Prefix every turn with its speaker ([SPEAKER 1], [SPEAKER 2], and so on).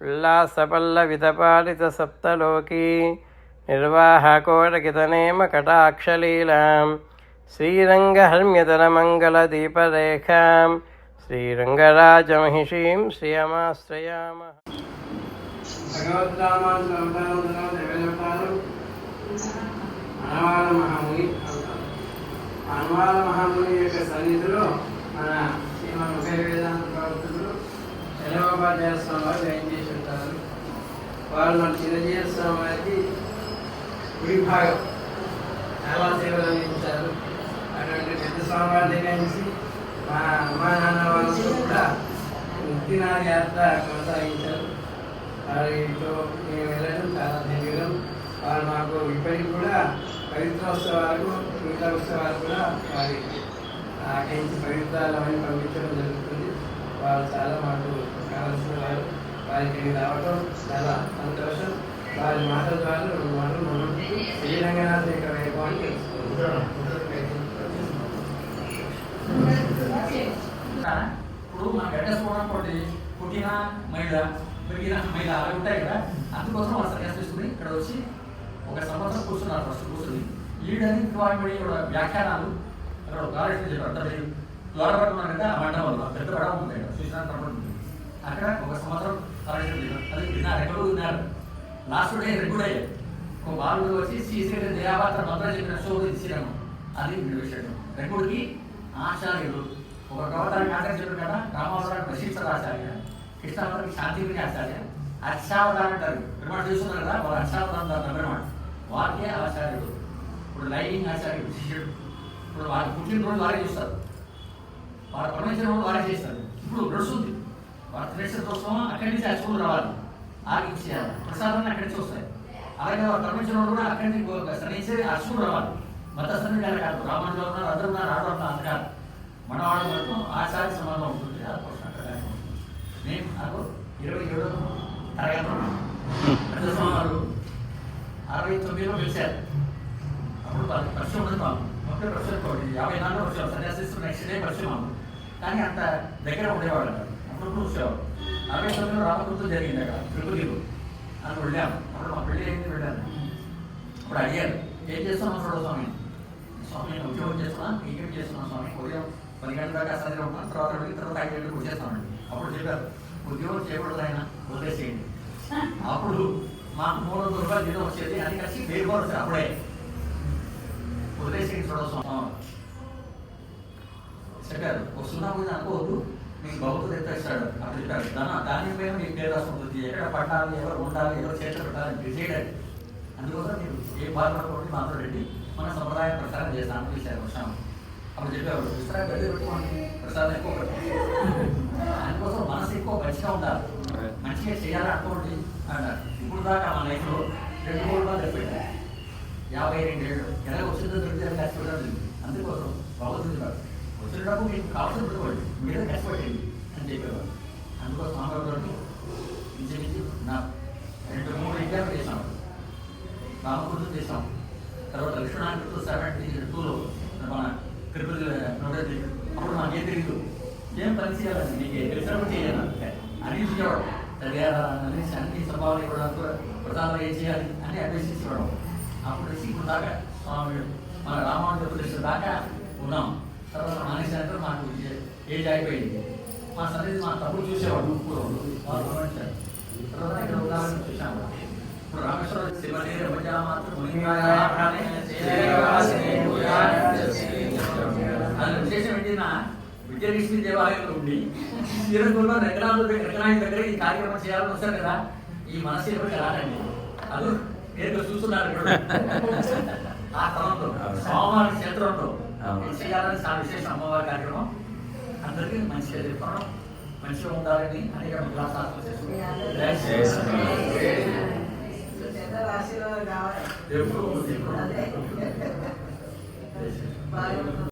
[SPEAKER 1] ఉల్లాసపల్లవితపాలితసప్తలోకీ నిర్వాహకోటకితనేమ కటాక్షలీలాం. శ్రీరంగహర్మ్యతరమంగళదీపరేఖాం శ్రీరంగరాజమహిషీం శ్రియమాశ్రయామ. భగవద్రామాన్ని అనవాల మహాముని అవుతారు అనవాల మహాముని యొక్క సన్నిధిలో మన శ్రీమన్ ఉభయ వేదాంత ప్రవర్తకులు ఎలవోపాధ్యాయ స్వామి వాళ్ళు మన చిరంజీవి స్వామి వారికి గుడి భాగం చాలా సేవలు అందించారు అటువంటి పెద్ద స్వామి వారి దగ్గర నుంచి మా అమ్మా నాన్న వాళ్ళు కూడా ముక్తినాథ యాత్ర కొనసాగించారు. వారితో మేము వెళ్ళడం చాలా ధన్యులం వారు మాకు ఇప్పటికి కూడా పవిత్రోత్సవాలకు మిగతా ఉత్సవాలు కూడా వారి ఆకరించి పవిత్రాలమని పంపించడం జరుగుతుంది. వాళ్ళు చాలా మాకు కావాల్సిన వారు. వారికి రావటం చాలా సంతోషం. వారి మాటల ద్వారా రెండు మాటలు మనం శ్రీరంగనాథ యొక్క వైభవాన్ని తెలుసుకుంటాం
[SPEAKER 2] ఇప్పుడు మన గడ్డ తోటి పుట్టిన మహిళ పెరిగిన మహిళ అవి ఉంటాయి కదా అందుకోసం వాళ్ళు సన్యాసం తీసుకుని ఇక్కడ వచ్చి ఒక సంవత్సరం కూర్చున్నారు ఫస్ట్ కూర్చుని. ఈడని వాడి వ్యాఖ్యానాలు అక్కడ ఒక కాలేజ్ చెప్పారు. అంటే ద్వారపట్నం ఉన్నారు కదా ఆ మండపంలో. ఆ పెద్ద పడవ ఉంది అక్కడ. శ్రీశాంత్ ఉంటుంది అక్కడ ఒక సంవత్సరం కాలేజ్ అది విన్నారు ఎక్కడో విన్నారు. లాస్ట్ డే రెగ్యులర్ అయ్యారు. ఒక బాలుడు వచ్చి శ్రీశ్రీ దేవాపాత్ర మంత్రం చెప్పిన షో ఇచ్చినాము అది విషయం రెగ్యుడికి ఆచార్యుడు ఒక గౌతానికి ఆచార్య చెప్పారు కదా రామావతారానికి ప్రశిక్షణ ఆచార్య. కృష్ణావతారికి శాంతిగిరి ఆచార్య. అక్షావతారం అంటారు. నిర్మాణం చూస్తున్నారు కదా వాళ్ళు అక్షావతారం నిర్మాణం పెరుమాడు వారికే ఆచార్యుడు ఇప్పుడు లైనింగ్ ఆచార్యుడు శిష్యుడు. ఇప్పుడు వారి పుట్టినరోజు వారే చూస్తారు. వాళ్ళ పరమేశ్వర రోజు వారే చేస్తారు. ఇప్పుడు నడుస్తుంది. వారి అక్కడి నుంచి ఆ స్కూల్ రావాలి. ఆగి ప్రసాదాన్ని అక్కడి నుంచి వస్తాయి. అలాగే వారు కూడా అక్కడి నుంచి సరించి ఆ స్కూల్ రావాలి. మతస్థానం సన్నిధానం కాదు రామానుజులు ఉన్నారు అందరూ ఉన్నారు ఆడవాళ్ళు అంత కాదు మన వాళ్ళ వరకు ఆచార్య సమాజం ఉంటుంది. అది కోసం అక్కడ నాకు ఇరవై ఏడు తరగతి పెద్ద సమాజాలు అరవై తొమ్మిదిలో పిలిచారు. అప్పుడు పది పరిచయం ఉన్నది మాకు. మొత్తం పరిచయం యాభై నాలుగు వచ్చాం సన్యాసిస్తూ నెక్స్ట్ డే పరిచయం మాకు కానీ అంత దగ్గర ఉండేవాళ్ళు కాదు. అప్పుడు చూసేవాళ్ళు అరవై తొమ్మిదిలో రామకృతం జరిగింది అక్కడ తిరుపతిలో అని వెళ్ళాము అప్పుడు మా పెళ్ళి అయింది వెళ్ళాను అప్పుడు అడిగారు ఏం చేస్తున్నాం చూడ స్వామి స్వామి నేను ఉద్యోగం చేస్తున్నా ఏం చేస్తున్నాం స్వామి ఉదయం పది గంటల దాకా సరిగా ఉంటాను తర్వాత వెళ్ళి తర్వాత ఐదు గంటలకు వచ్చేస్తామండి అప్పుడు చెప్పారు ఉద్యోగం చేయకూడదు ఆయన వదిలేసేయండి అప్పుడు మాకు మూడు వందల రూపాయలు జీతం వచ్చేది అది కలిసి వేరుకోరు రూపాయలు వచ్చాయి అప్పుడే వదిలేసేయండి చూడ స్వామి చెప్పారు వస్తున్నా కూడా అనుకోవద్దు మీకు భగవతుడు ఎంత ఇస్తాడు? అప్పుడు చెప్పారు దాని మీకు పేరు రాసుకుంటుంది ఎక్కడ పట్టాలి ఎవరు ఉండాలి ఎవరు చేతులు పెట్టాలి డిసైడ్ అది అందుకోసం మీరు ఏ బాధపడకూడదు మాతో రెడ్డి. మన సంప్రదాయం ప్రచారం చేస్తాను పిలిచారు వచ్చాము అప్పుడు చెప్పేవాడు విస్తరా గది పెట్టుకోండి. ప్రసాదం ఎక్కువ పెట్టుకోండి అందుకోసం మనసు ఎక్కువ మంచిగా ఉండాలి. మంచిగా చేయాలి అనుకోండి అన్నారు. ఇప్పుడు దాకా మన లైఫ్లో రెండు మూడు మంది పెట్టారు. యాభై రెండు ఏళ్ళు. ఎలా వచ్చిందో దొరికితే చూడాలి. అందుకోసం బాగుంది వచ్చినప్పుడు మీకు కావాల్సిన పెట్టుకోండి మీరు కష్టపడండి అని చెప్పేవారు అందుకోసం మామూలు ఇంచుమించు నా రెండు మూడు ఎగ్జామ్ చేశాం రామకృష్ణ చేసాం తర్వాత లక్ష్మణానికి సెవెంటీ టూలో మన తిరుపతి నోడేది అప్పుడు నాకు తెలియదు ఏం పని చేయాలని నీకు తెలిసినప్పుడు చేయాలి అని చూసేవాడు చదివారా అనేసి అన్ని స్వభావాలు ఇవ్వడానికి ప్రధానంగా ఏం చేయాలి అని అన్వేషించేవాడు అప్పుడు వచ్చి ఇప్పుడు దాకా స్వామి మన రామానుజ ప్రదేశం దాకా ఉన్నాం. తర్వాత మానేశారు మాకు ఏజ్ అయిపోయింది. మా సన్నిధి మా తమ్ముడు చూసేవాడు పూర్వం వాళ్ళు. గమనించారు. తర్వాత ఇక్కడ ఉదాహరణ చూసాము ఇప్పుడు రామేశ్వరం శివనే రమజా మాత్రం మునివాసనే అది విశేషం విజయలక్ష్మి దేవాలయంలో ఉండి శ్రీరంగంలో రకరాల రకరాయి దగ్గర ఈ కార్యక్రమం చేయాలని వస్తారు కదా. ఈ మనసు ఎవరికి రాదండి. అది నేను చూస్తున్నారు ఆ క్రమంలో సోమవారం క్షేత్రంలో చేయాలని చాలా విశేషం అమ్మవారి కార్యక్రమం. అందరికీ మంచిగా చెప్పడం మంచిగా ఉండాలని అనేక ఎప్పుడు? ఎప్పుడు